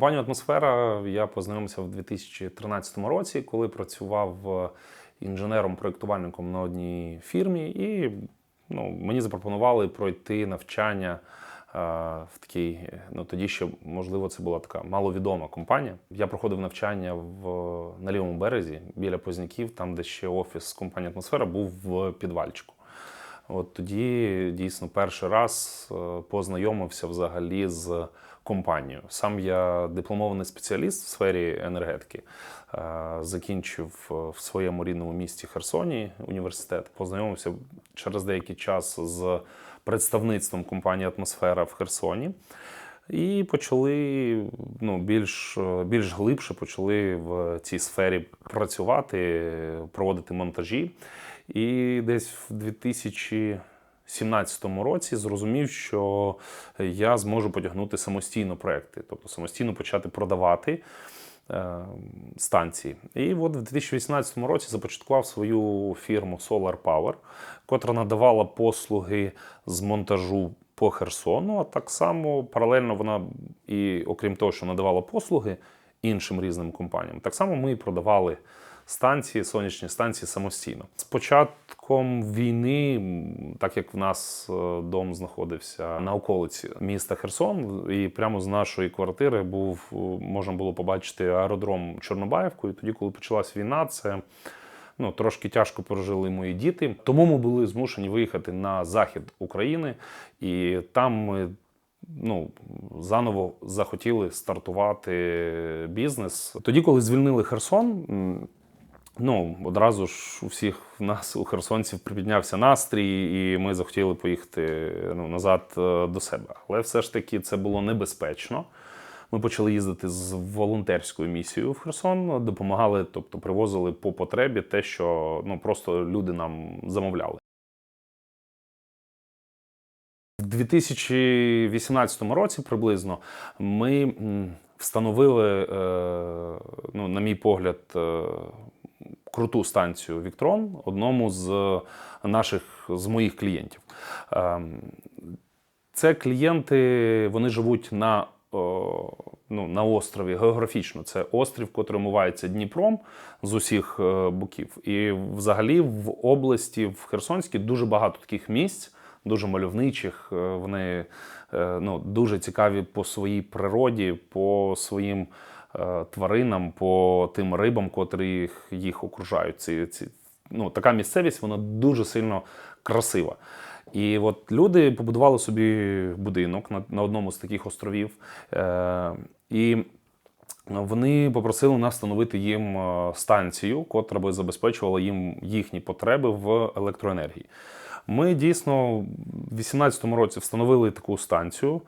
компанію Атмосфера я познайомився в 2013 році, коли працював е, інженером-проєктувальником на одній фірмі, і ну, мені запропонували пройти навчання е, в такій, ну тоді ще можливо це була така маловідома компанія. Я проходив навчання в на лівому березі біля Позняків, там де ще офіс компанії Атмосфера був в підвальчику. От тоді дійсно перший раз е, познайомився взагалі з компанією. Сам я дипломований спеціаліст в сфері енергетики. Е, Закінчив е, в своєму рідному місті Херсоні університет. Познайомився через деякий час з представництвом компанії Атмосфера в Херсоні. І почали ну, більш, більш глибше почали в цій сфері працювати, проводити монтажі. І десь в 2017 році зрозумів, що я зможу потягнути самостійно проекти, тобто самостійно почати продавати е, станції. І от в 2018 році започаткував свою фірму Solar Power, котра надавала послуги з монтажу по Херсону. А так само паралельно вона, і окрім того, що надавала послуги іншим різним компаніям, так само ми і продавали станції, сонячні станції самостійно. З початком війни, так як в нас е, дом знаходився на околиці міста Херсон, і прямо з нашої квартири був е, можна було побачити аеродром Чорнобаївку. І тоді, коли почалась війна, це ну, трошки тяжко пережили мої діти. Тому ми були змушені виїхати на захід України, і там ми ну, заново захотіли стартувати бізнес. Тоді, коли звільнили Херсон. Ну, одразу ж у всіх в нас, у херсонців, припіднявся настрій, і ми захотіли поїхати ну, назад е, до себе. Але все ж таки це було небезпечно. Ми почали їздити з волонтерською місією в Херсон, допомагали, тобто привозили по потребі те, що ну, просто люди нам замовляли. В 2018 році приблизно ми встановили, е, ну, на мій погляд, е, круту станцію Віктрон одному з наших з моїх клієнтів. Ем, Це клієнти, вони живуть на, ну, на острові географічно. Це острів, котрий омивається Дніпром з усіх е, боків. І взагалі в області, в Херсонській, дуже багато таких місць, дуже мальовничих. Е, Вони е, ну, дуже цікаві по своїй природі, по своїм е, тваринам, по тим рибам, котрі їх, окружають. Ці, ці, ну, така місцевість вона дуже сильно красива. І от люди побудували собі будинок на, на одному з таких островів. Е, і вони попросили нас встановити їм е, станцію, котра би забезпечувала їм їхні потреби в електроенергії. Ми дійсно в 2018 році встановили таку станцію, е,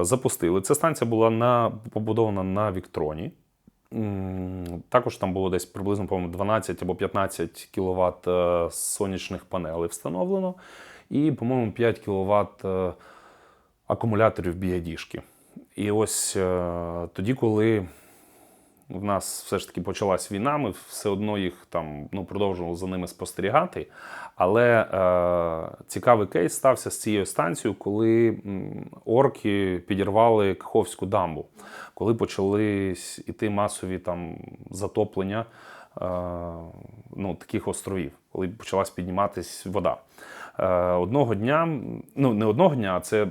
запустили. Ця станція була на, побудована на Віктроні. Також там було десь приблизно по-моєму, 12 або 15 кВт сонячних панелей встановлено, і, по-моєму, 5 кВт акумуляторів біядіжки. І ось е, тоді, коли в нас все ж таки почалась війна, ми все одно їх там ну, продовжували за ними спостерігати. Але е, цікавий кейс стався з цією станцією, коли орки підірвали Каховську дамбу, коли почали іти масові там затоплення е, ну, таких островів, коли почалась підніматись вода. Е, одного дня, ну не одного дня, а це,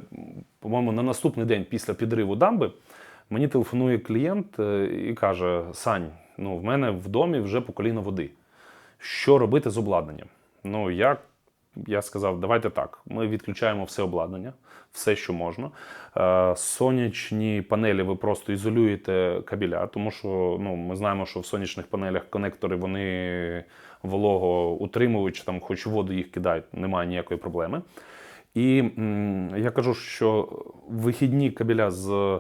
по-моєму, на наступний день після підриву дамби. Мені телефонує клієнт е, і каже: Сань, ну в мене в домі вже по коліна води. Що робити з обладнанням? Ну, я, я сказав, давайте так. Ми відключаємо все обладнання, все, що можна. Е, сонячні панелі ви просто ізолюєте кабеля, тому що ну, ми знаємо, що в сонячних панелях конектори вони волого утримують, там хоч воду їх кидають, немає ніякої проблеми. І м, я кажу, що вихідні кабеля з,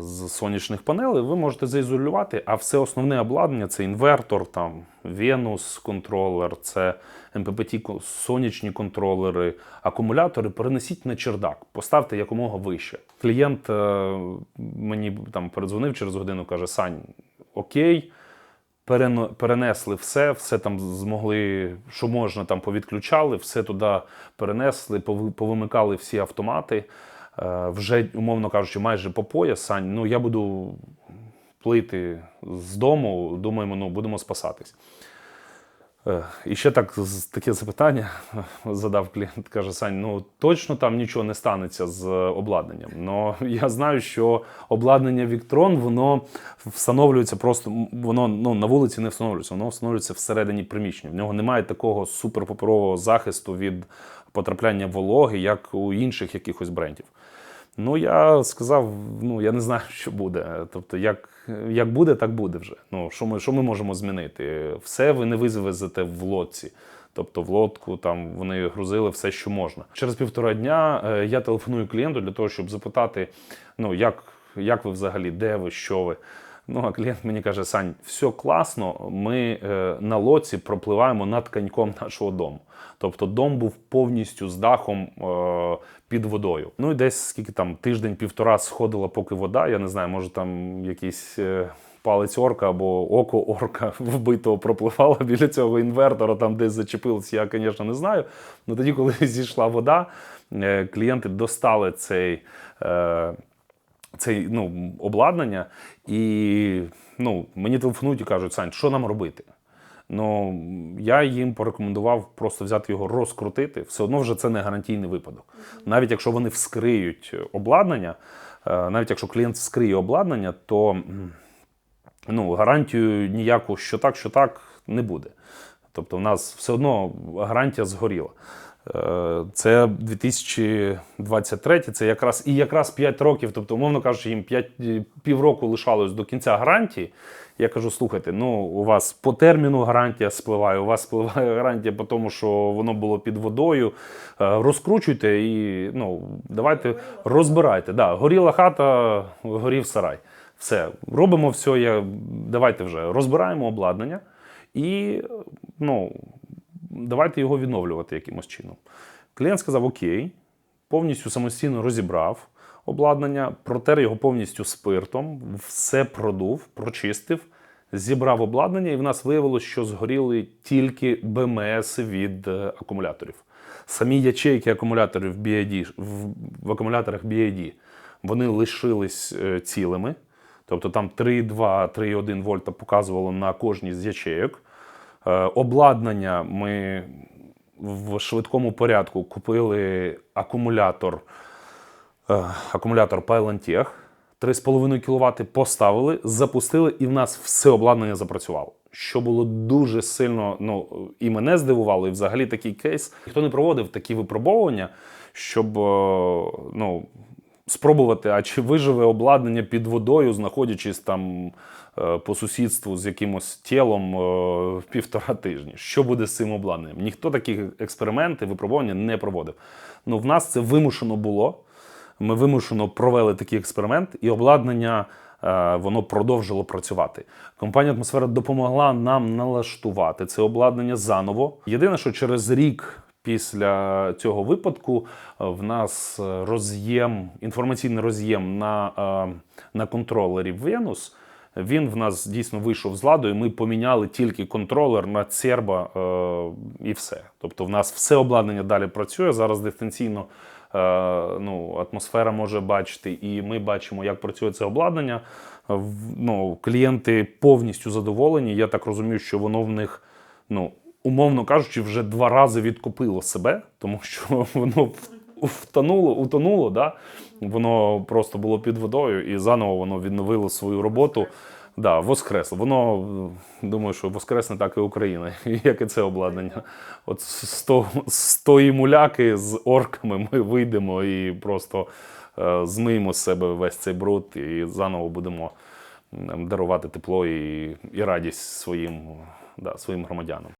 з сонячних панелей ви можете заізолювати, а все основне обладнання це інвертор, там, Venus контролер, це MPPT ко- сонячні контролери, акумулятори перенесіть на чердак, поставте якомога вище. Клієнт е, мені там передзвонив через годину, каже: Сань, окей. Перенесли все, все там змогли, що можна, там повідключали, все туди перенесли, повимикали всі автомати. Е, вже, умовно кажучи, майже по пояс, Сань, ну я буду плити з дому, думаємо, ну будемо спасатись. Е, І ще так таке запитання задав клієнт. Каже: Сань, ну точно там нічого не станеться з обладнанням. Ну я знаю, що обладнання Віктрон воно встановлюється просто воно ну на вулиці не встановлюється, воно встановлюється всередині приміщення. В нього немає такого суперпаперового захисту від потрапляння вологи, як у інших якихось брендів. Ну, я сказав, ну я не знаю, що буде. Тобто, як, як буде, так буде вже. Ну, що ми, що ми можемо змінити? Все ви не вивезете в лодці. Тобто в лодку там вони грузили все, що можна. Через півтора дня е, я телефоную клієнту для того, щоб запитати: ну як, як ви взагалі, де ви, що ви. Ну, а клієнт мені каже: Сань, все класно. Ми е, на лоці пропливаємо над каньком нашого дому. Тобто дом був повністю з дахом е, під водою. Ну і десь скільки там тиждень-півтора сходила, поки вода. Я не знаю, може там якийсь. Е, Палець орка або око орка вбитого пропливало біля цього інвертора, там десь зачепилось, я, звісно, не знаю. Ну тоді, коли зійшла вода, е, клієнти достали цей. Е, цей ну, обладнання, і ну, мені телефонують і кажуть, Сань, що нам робити? Ну, я їм порекомендував просто взяти його, розкрутити. Все одно вже це не гарантійний випадок. Навіть якщо вони вскриють обладнання, е, навіть якщо клієнт вскриє обладнання, то ну, гарантію ніяку, що так, що так, не буде. Тобто, в нас все одно гарантія згоріла. Е, Це 2023, це якраз і якраз 5 років, тобто, умовно кажучи, їм 5, півроку лишалось до кінця гарантії. Я кажу: слухайте, ну у вас по терміну гарантія спливає, у вас спливає гарантія по тому, що воно було під водою. Е, Розкручуйте і ну, давайте розбирайте. Да, горіла хата, горів сарай. Все, робимо все. Я, давайте вже розбираємо обладнання і ну, давайте його відновлювати якимось чином. Клієнт сказав: Окей, повністю самостійно розібрав обладнання, протер його повністю спиртом, все продув, прочистив, зібрав обладнання, і в нас виявилось, що згоріли тільки БМС від е, акумуляторів. Самі ячейки акумуляторів BID, в, в акумуляторах BID, вони лишились е, цілими. Тобто там 3,2, 3,1 вольта показувало на кожній з ячейок. Е, Обладнання ми в швидкому порядку купили акумулятор, е, акумулятор Pylantech 3,5 кВт, поставили, запустили, і в нас все обладнання запрацювало. Що було дуже сильно, ну і мене здивувало, і взагалі такий кейс. Ніхто не проводив такі випробовування, щоб е, ну, спробувати, а чи виживе обладнання під водою, знаходячись там по сусідству з якимось тілом е, півтора тижні. Що буде з цим обладнанням? Ніхто такі експерименти, випробування не проводив. Ну, в нас це вимушено було. Ми вимушено провели такий експеримент, і обладнання е, воно продовжило працювати. Компанія Атмосфера допомогла нам налаштувати це обладнання заново. Єдине, що через рік після цього випадку е, в нас е, роз'єм, інформаційний роз'єм на, е, на контролері Venus. Він в нас дійсно вийшов з ладу, і ми поміняли тільки контролер на Церба е, і все. Тобто, в нас все обладнання далі працює. Зараз дистанційно е, ну, атмосфера може бачити, і ми бачимо, як працює це обладнання. В- Ну, клієнти повністю задоволені. Я так розумію, що воно в них, ну, умовно кажучи, вже два рази відкупило себе, тому що воно втонуло, утонуло, да? воно просто було під водою, і заново воно відновило свою роботу. Да, воскресло. Воно думаю, що воскресне так і Україна, як і це обладнання. От з тої муляки з орками ми вийдемо і просто е, змиємо з себе весь цей бруд і заново будемо дарувати тепло і, і радість своїм, да, своїм громадянам.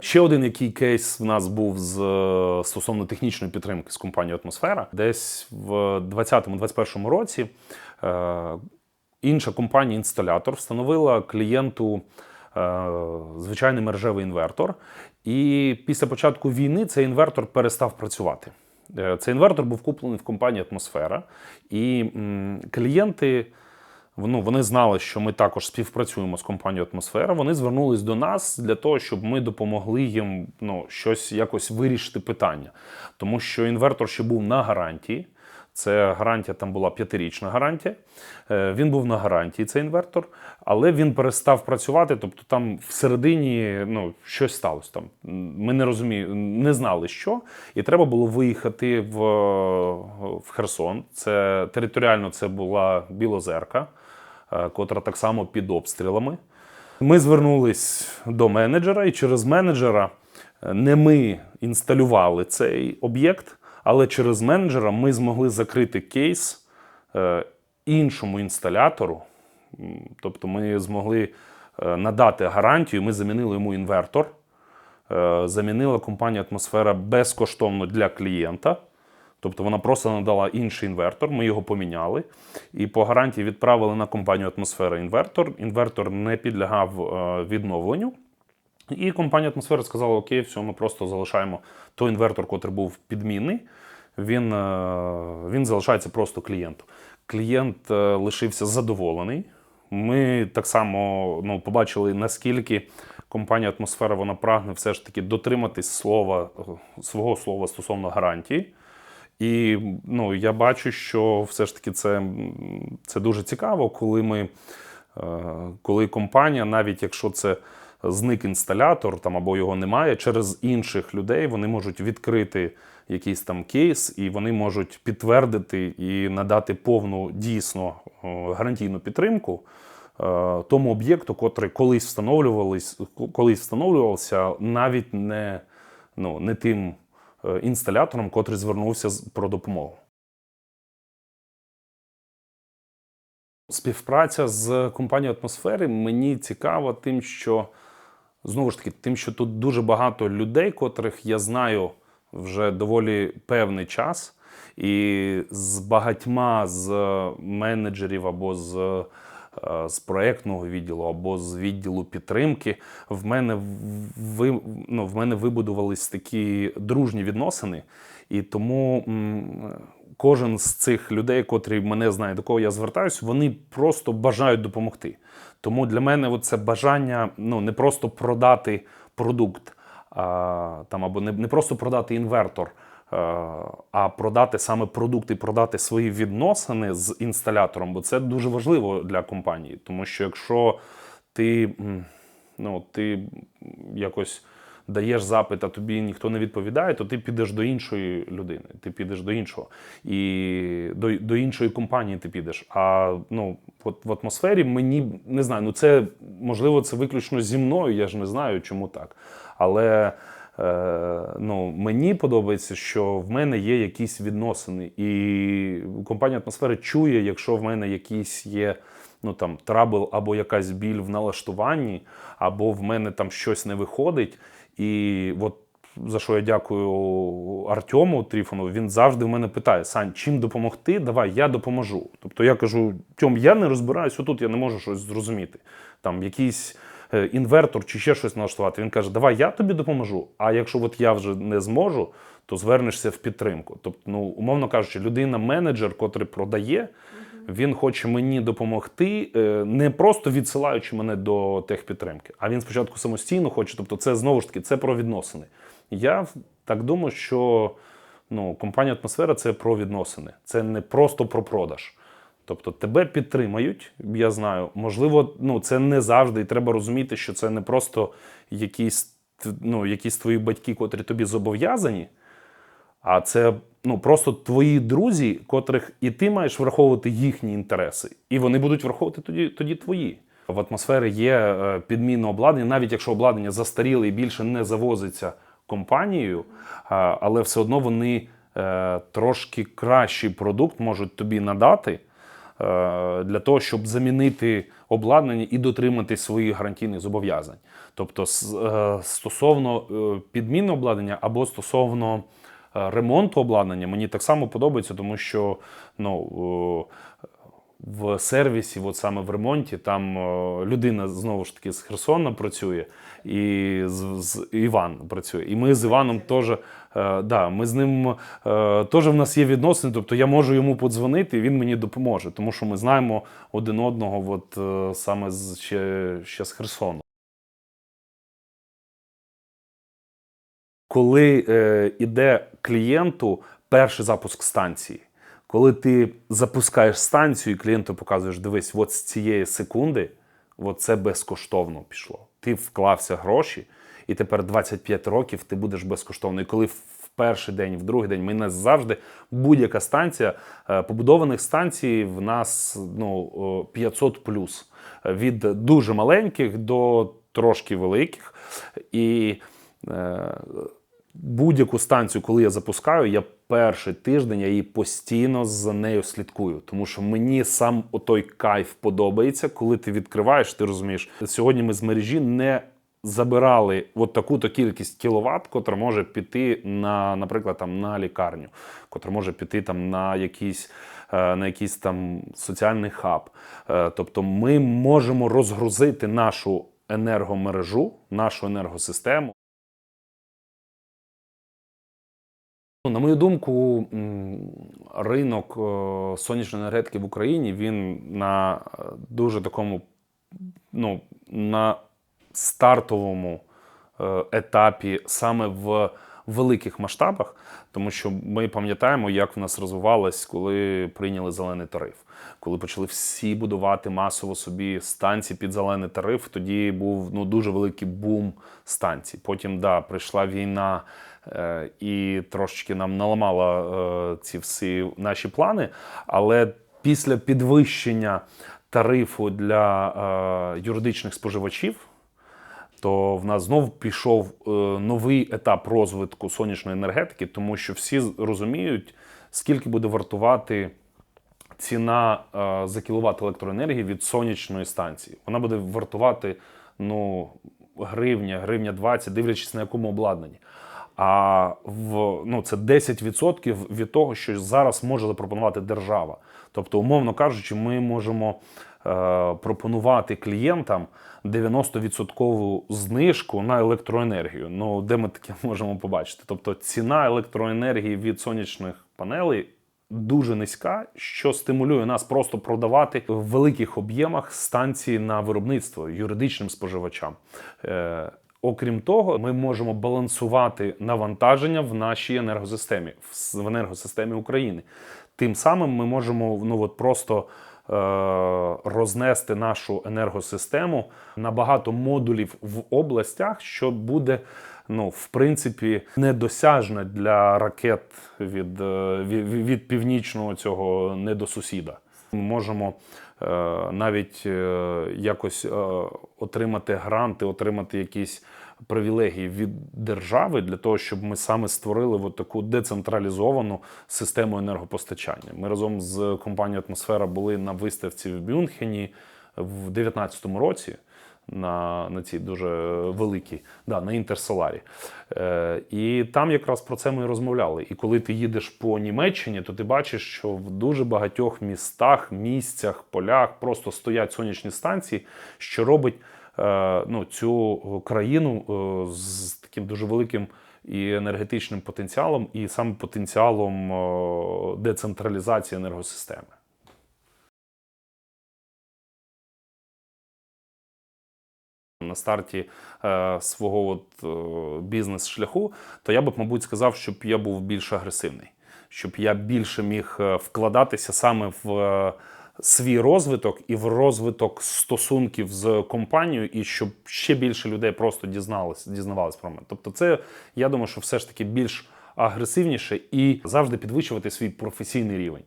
Ще один який кейс в нас був з е, стосовно технічної підтримки з компанією Атмосфера. Десь в 2020-2021 році е, інша компанія-інсталятор встановила клієнту е, звичайний мережевий інвертор. І після початку війни цей інвертор перестав працювати. Цей інвертор був куплений в компанії Атмосфера, і клієнти ну, вони знали, що ми також співпрацюємо з компанією Атмосфера. Вони звернулись до нас для того, щоб ми допомогли їм ну, щось якось вирішити питання. Тому що інвертор ще був на гарантії. Це гарантія там була п'ятирічна гарантія. Е, Він був на гарантії, цей інвертор, але він перестав працювати. Тобто там всередині ну, щось сталося. Там ми не розуміємо, не знали що, і треба було виїхати в, в Херсон. Це територіально це була Білозерка, котра так само під обстрілами. Ми звернулись до менеджера, і через менеджера е, не ми інсталювали цей об'єкт, але через менеджера ми змогли закрити кейс е, іншому інсталятору. Тобто ми змогли е, надати гарантію, ми замінили йому інвертор. Е, Замінила компанія Атмосфера безкоштовно для клієнта. Тобто вона просто надала інший інвертор, ми його поміняли. І по гарантії відправили на компанію Атмосфера інвертор. Інвертор не підлягав е, відновленню. І компанія Атмосфера сказала: Окей, все, ми просто залишаємо той інвертор, котрий був підмінний. Він, е, він залишається просто клієнту. Клієнт е, лишився задоволений. Ми так само ну, побачили, наскільки компанія Атмосфера вона прагне все ж таки дотриматись слова, свого слова стосовно гарантії. І ну, я бачу, що все ж таки це, це дуже цікаво, коли ми, е, коли компанія, навіть якщо це зник інсталятор там або його немає, через інших людей вони можуть відкрити якийсь там кейс, і вони можуть підтвердити і надати повну дійсно гарантійну підтримку е, тому об'єкту, котрий колись встановлювались, колись встановлювався навіть не, ну, не тим інсталятором, котрий звернувся про допомогу. Співпраця з компанією атмосфери мені цікава тим, що знову ж таки, тим, що тут дуже багато людей, котрих я знаю вже доволі певний час, і з багатьма з менеджерів або з, е, з проєктного відділу, або з відділу підтримки, в мене ви, ну, в мене вибудувались такі дружні відносини, і тому. Кожен з цих людей, котрі мене знає, до кого я звертаюся, вони просто бажають допомогти. Тому для мене це бажання ну, не просто продати продукт, а, там, або не, не просто продати інвертор, а, а продати саме продукт і продати свої відносини з інсталятором, бо це дуже важливо для компанії. Тому що якщо ти, ну, ти якось даєш запит, а тобі ніхто не відповідає, то ти підеш до іншої людини, ти підеш до іншого. І до, до іншої компанії ти підеш. А ну, от в атмосфері мені не знаю, ну це можливо це виключно зі мною, я ж не знаю, чому так. Але е, ну, мені подобається, що в мене є якісь відносини, і компанія атмосфери чує, якщо в мене якісь є ну там трабл або якась біль в налаштуванні, або в мене там щось не виходить. І от за що я дякую Артему Тріфонову, він завжди в мене питає: Сань, чим допомогти? Давай, я допоможу. Тобто я кажу: Тьом, я не розбираюсь, отут я не можу щось зрозуміти. Там якийсь е, інвертор чи ще щось налаштувати. Він каже, давай я тобі допоможу. А якщо от я вже не зможу, то звернешся в підтримку. Тобто, ну, умовно кажучи, людина-менеджер, котрий продає, він хоче мені допомогти, е, не просто відсилаючи мене до техпідтримки, а він спочатку самостійно хоче. Тобто, це знову ж таки це про відносини. Я так думаю, що ну, компанія Атмосфера це про відносини, це не просто про продаж. Тобто тебе підтримають, я знаю. Можливо, ну це не завжди, і треба розуміти, що це не просто якісь, ну, якісь твої батьки, котрі тобі зобов'язані, а це ну, просто твої друзі, котрих і ти маєш враховувати їхні інтереси, і вони будуть враховувати тоді, тоді твої. В атмосфері є е, підмінне обладнання, навіть якщо обладнання застаріле і більше не завозиться компанією, але все одно вони е, трошки кращий продукт можуть тобі надати для того, щоб замінити обладнання і дотримати своїх гарантійних зобов'язань. Тобто, е, стосовно е, підміни обладнання або стосовно е, ремонту обладнання, мені так само подобається, тому що ну. е, в сервісі, от саме в ремонті, там е, людина знову ж таки з Херсона працює, і з, з Іван працює. І ми з Іваном теж. Е, да, ми з ним е, теж в нас є відносини. Тобто я можу йому подзвонити, і він мені допоможе, тому що ми знаємо один одного, от е, саме з ще, ще з Херсону. Коли е, іде клієнту перший запуск станції, коли ти запускаєш станцію і клієнту показуєш, дивись, от з цієї секунди, от це безкоштовно пішло. Ти вклався гроші, і тепер 25 років ти будеш безкоштовно. І коли в перший день, в другий день, ми не завжди будь-яка станція е, побудованих станцій в нас ну, 500 плюс від дуже маленьких до трошки великих. І е, будь-яку станцію, коли я запускаю, я перший тиждень я її постійно за нею слідкую, тому що мені сам отой кайф подобається, коли ти відкриваєш, ти розумієш, сьогодні ми з мережі не забирали от таку-то кількість кіловат, котра може піти на, наприклад, там на лікарню, котра може піти там на якийсь. е, На якийсь там соціальний хаб. Е, Тобто ми можемо розгрузити нашу енергомережу, нашу енергосистему. Ну, На мою думку, ринок е, сонячної енергетики в Україні він на дуже такому, ну, на стартовому е, етапі саме в великих масштабах, тому що ми пам'ятаємо, як в нас розвивалось, коли прийняли зелений тариф. Коли почали всі будувати масово собі станції під зелений тариф, тоді був ну дуже великий бум станцій. Потім да, прийшла війна е, і трошечки нам наламала е, ці всі наші плани. Але після підвищення тарифу для е, юридичних споживачів то в нас знов пішов е, новий етап розвитку сонячної енергетики, тому що всі розуміють, скільки буде вартувати ціна е, за кіловат електроенергії від сонячної станції. Вона буде вартувати ну, гривня, гривня 20, дивлячись на якому обладнанні. А в ну це 10% від того, що зараз може запропонувати держава. Тобто, умовно кажучи, ми можемо е, пропонувати клієнтам 90% знижку на електроенергію. Ну де ми таке можемо побачити? Тобто ціна електроенергії від сонячних панелей дуже низька, що стимулює нас просто продавати в великих об'ємах станції на виробництво юридичним споживачам. Е, Окрім того, ми можемо балансувати навантаження в нашій енергосистемі, в енергосистемі України. Тим самим ми можемо ну от просто рознести нашу енергосистему на багато модулів в областях, що буде ну, в принципі недосяжне для ракет від, е, від, від північного цього недосусіда. Ми можемо е, навіть е, якось е, отримати гранти, отримати якісь привілегії від держави для того, щоб ми саме створили от таку децентралізовану систему енергопостачання. Ми разом з компанією Атмосфера були на виставці в Мюнхені в 2019 році. На, на цій дуже великій, да, на Інтерсоларі. Е, і там якраз про це ми розмовляли. І коли ти їдеш по Німеччині, то ти бачиш, що в дуже багатьох містах, місцях, полях просто стоять сонячні станції, що робить ну, цю країну е, з таким дуже великим і енергетичним потенціалом, і саме потенціалом е, децентралізації енергосистеми. на старті е, свого от, е, бізнес-шляху, то я б, мабуть, сказав, щоб я був більш агресивний, щоб я більше міг е, вкладатися саме в е, свій розвиток і в розвиток стосунків з компанією, і щоб ще більше людей просто дізналось, дізнавалось про мене. Тобто, це я думаю, що все ж таки більш агресивніше і завжди підвищувати свій професійний рівень.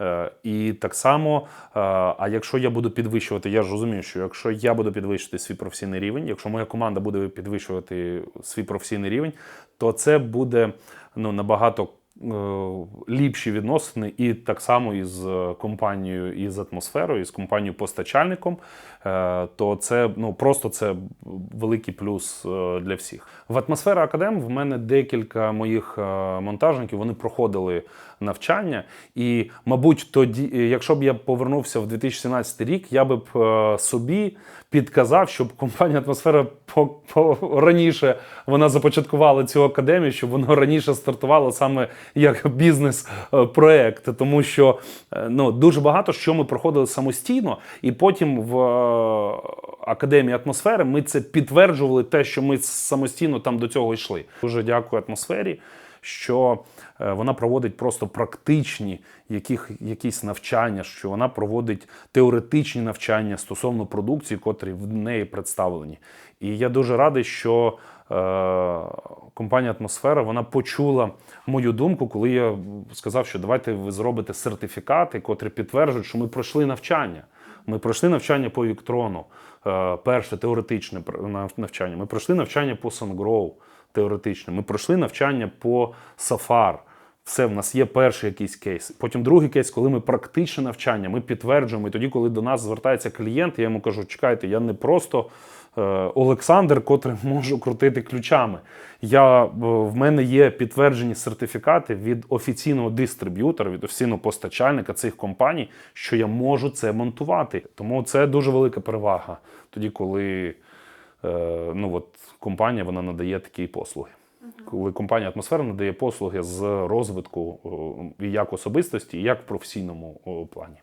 Е, І так само, е, а якщо я буду підвищувати, я ж розумію, що якщо я буду підвищувати свій професійний рівень, якщо моя команда буде підвищувати свій професійний рівень, то це буде ну, набагато ліпші відносини, і так само із е, компанією, і з атмосферою, і з компанією постачальником, е, то це ну просто це великий плюс е, для всіх. В атмосфера Академ в мене декілька моїх е, монтажників вони проходили навчання. І, мабуть, тоді, е, якщо б я повернувся в 2017 рік, я би б е, собі підказав, щоб компанія атмосфера по, раніше вона започаткувала цю академію, щоб воно раніше стартувало саме як бізнес-проект, тому що е, ну дуже багато що ми проходили самостійно, і потім в е, академії атмосфери ми це підтверджували, те, що ми самостійно там до цього йшли. Дуже дякую атмосфері, що е, вона проводить просто практичні яких, якісь навчання, що вона проводить теоретичні навчання стосовно продукції, котрі в неї представлені. І я дуже радий, що е, компанія Атмосфера вона почула мою думку, коли я сказав, що давайте ви зробите сертифікати, котрі підтверджують, що ми пройшли навчання. Ми пройшли навчання по Віктрону, е, перше теоретичне навчання. Ми пройшли навчання по SunGrow теоретичне. Ми пройшли навчання по Safar. Все, в нас є перший якийсь кейс. Потім другий кейс, коли ми практичне навчання, ми підтверджуємо. І тоді, коли до нас звертається клієнт, я йому кажу: чекайте, я не просто е, Олександр, котрий можу крутити ключами. Я, е, в мене є підтверджені сертифікати від офіційного дистриб'ютора, від офіційного постачальника цих компаній, що я можу це монтувати. Тому це дуже велика перевага тоді, коли ну, от, компанія вона надає такі послуги. Коли компанія атмосфера надає послуги з розвитку і як особистості, і як в професійному плані.